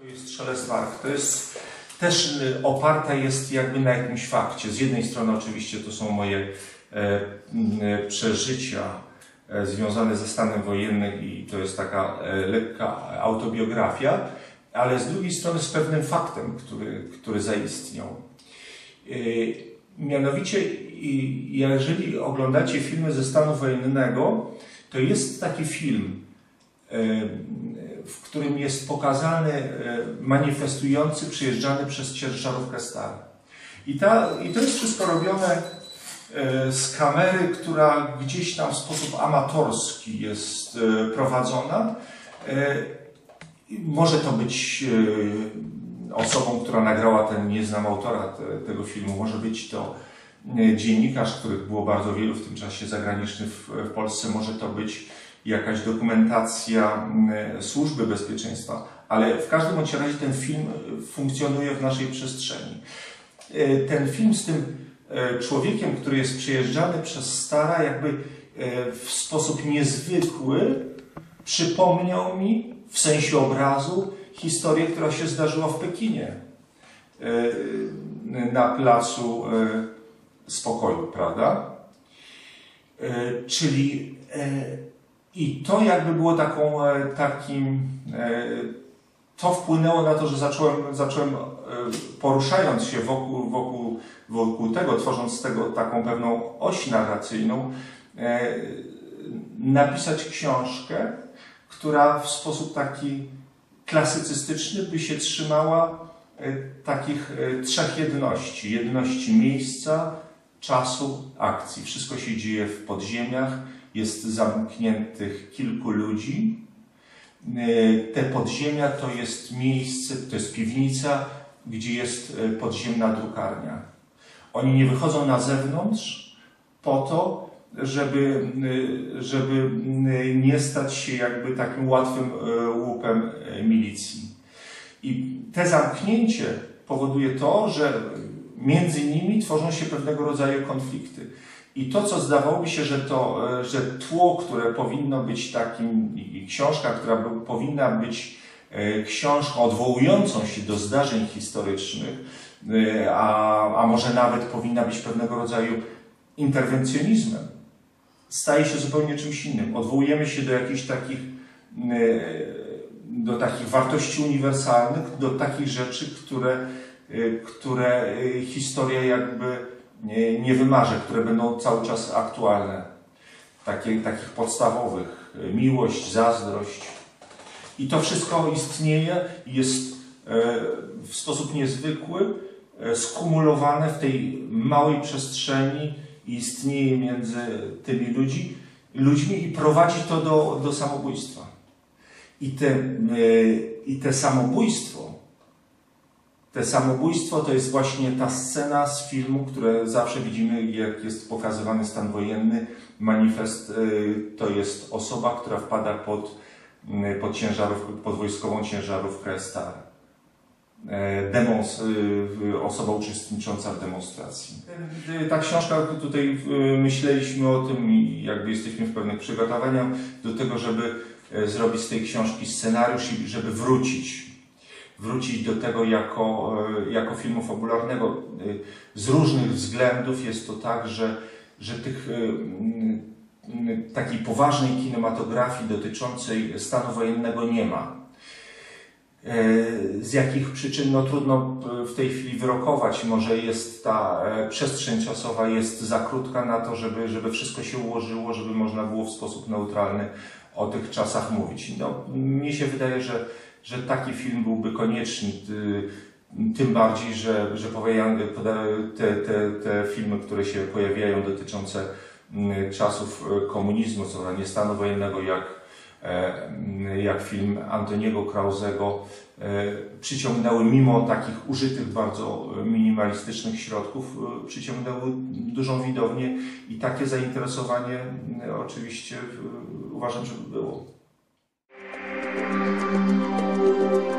To jest Szelest Warg. To jest też y, oparte jest jakby na jakimś fakcie. Z jednej strony oczywiście to są moje e, m, przeżycia e, związane ze stanem wojennym i to jest taka e, lekka autobiografia, ale z drugiej strony z pewnym faktem, który, który zaistniał. E, Mianowicie, jeżeli oglądacie filmy ze stanu wojennego, to jest taki film, e, w którym jest pokazany e, manifestujący przyjeżdżany przez ciężarówkę Star. I, ta, I to jest wszystko robione e, z kamery, która gdzieś tam w sposób amatorski jest e, prowadzona. Może to być osobą, która nagrała ten, nie znam autora te, tego filmu, może być to dziennikarz, których było bardzo wielu w tym czasie zagraniczny w, w Polsce, może to być jakaś dokumentacja m, służby bezpieczeństwa, ale w każdym bądź razie ten film funkcjonuje w naszej przestrzeni. E, Ten film z tym e, człowiekiem, który jest przyjeżdżany przez Stara, jakby e, w sposób niezwykły przypomniał mi w sensie obrazu historię, która się zdarzyła w Pekinie na placu spokoju, prawda? Czyli i to jakby było taką, e, takim, e, to wpłynęło na to, że zacząłem, zacząłem e, poruszając się wokół, wokół, wokół tego, tworząc z tego taką pewną oś narracyjną, napisać książkę, która w sposób taki klasycystyczny by się trzymała takich trzech jedności. Jedności miejsca, czasu, akcji. Wszystko się dzieje w podziemiach, jest zamkniętych kilku ludzi. E, Te podziemia to jest miejsce, to jest piwnica, gdzie jest e, podziemna drukarnia. Oni nie wychodzą na zewnątrz po to, żeby, y, żeby nie stać się jakby takim łatwym łupem milicji. I te zamknięcie powoduje to, że między nimi tworzą się pewnego rodzaju konflikty. I to, co zdawałoby się, że to, y, że tło, które powinno być takim, książka, która by, powinna być y, książką odwołującą się do zdarzeń historycznych, y, a, a może nawet powinna być pewnego rodzaju interwencjonizmem, staje się zupełnie czymś innym. Odwołujemy się do jakichś takich, e, do takich wartości uniwersalnych, do takich rzeczy, które, e, które e, historia jakby nie, nie wymarzy, które będą cały czas aktualne. Takie, takich podstawowych. Miłość, zazdrość. I to wszystko istnieje, jest e, w sposób niezwykły, e, skumulowane w tej małej przestrzeni i istnieje między tymi ludzi, ludźmi i prowadzi to do, do samobójstwa. I te, e, I te samobójstwo, te samobójstwo to jest właśnie ta scena z filmu, które zawsze widzimy, jak jest pokazywany stan wojenny. Manifest e, to jest osoba, która wpada pod, m, pod, pod wojskową ciężarówkę Star. E, Demons, y, osoba uczestnicząca w demonstracji. Ta książka, tutaj y, myśleliśmy o tym i jakby jesteśmy w pewnych przygotowaniach do tego, żeby e, zrobić z tej książki scenariusz i żeby wrócić. Wrócić do tego jako, e, jako filmu fabularnego. Y, Z różnych względów jest to tak, że, że tych mm, takiej poważnej kinematografii dotyczącej stanu wojennego nie ma. E, Z jakich przyczyn, no trudno e, w tej chwili wyrokować. Może jest ta e, przestrzeń czasowa jest za krótka na to, żeby, żeby wszystko się ułożyło, żeby można było w sposób neutralny o tych czasach mówić. No, mnie się wydaje, że, że taki film byłby konieczny, ty- tym bardziej, że, że te, te, te filmy, które się pojawiają dotyczące mm, czasów e, komunizmu, co nie stanu wojennego, jak e, jak film Antoniego Krauzego e, przyciągnęły, mimo takich użytych bardzo minimalistycznych środków, przyciągnęły dużą widownię i takie zainteresowanie e, oczywiście uważam, że było. Thank you.